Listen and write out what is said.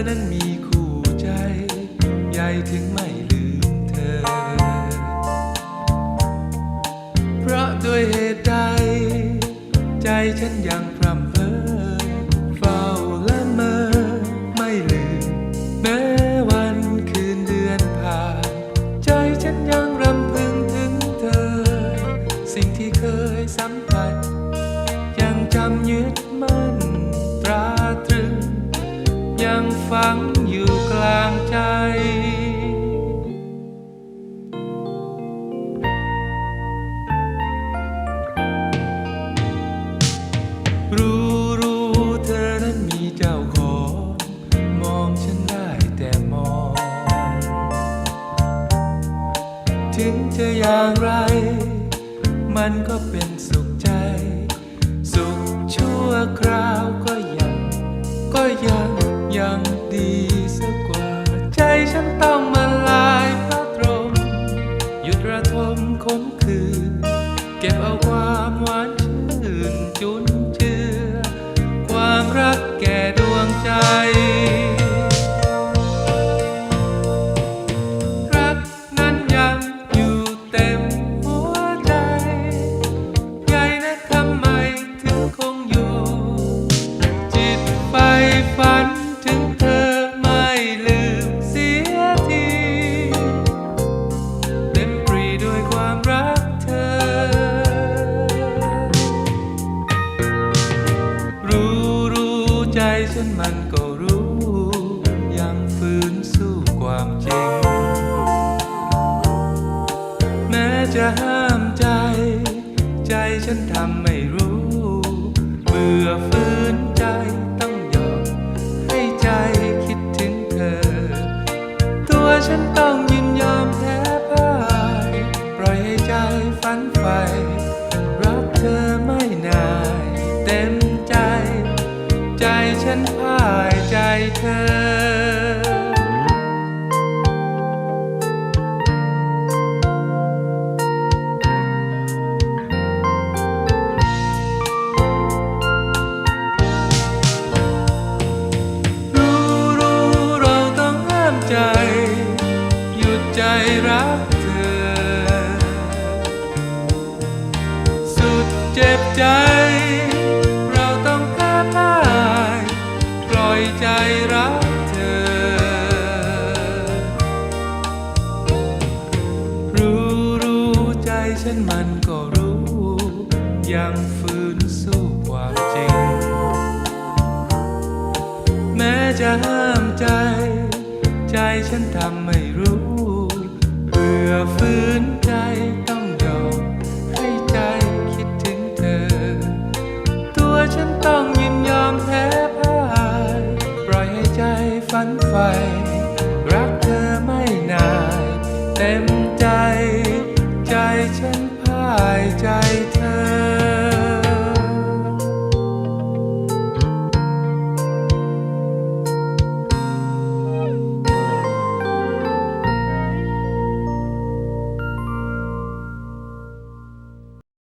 ธอนั้นมีคู่ใจ ใหญ่ถึงไม่ลืมเธอ เพราะด้วยเหตุใด ใจฉันยังพร่ำเพ้อเฝ้าละเมอไม่ลืมแม้วันคืนเดือนผ่าน ใจฉันยังรำพึงถึงเธอ สิ่งที่เคยสัมผั ฝังอยู่กลางใจ รู้รู้เธอนั้นมีเจ้าของ มองฉันได้แต่มอง ถึงจะอย่างไร มันก็เป็นสุขใจ สุขชั่วคราวก็ยัง ก็ยังยัง ดีสักกว่า ใจฉันต้องมาลายพระตรง หยุดระทมขมคืน เก็บเอาความหวานชื่นจุนเจือ ความรักแก่ดวงใจ ฉันมันก็รู้ ยังฝืนสู้ความจริง แม้จะห้ามใจ ใจฉันทำไม่รู้ เบื่อฝืนใจต้องยอมให้ใจคิดถึงเธอ ตัวฉันต้อง เจ็บใจ เราต้องแพ้พ่ายปล่อยใจรักเธอ รู้รู้ใจฉันมันก็รู้ ยังฝืนสู้ความจริง แม้จะห้ามใจ ใจฉันทำไม่รู้เพื่อฝืน ฝันใฝ่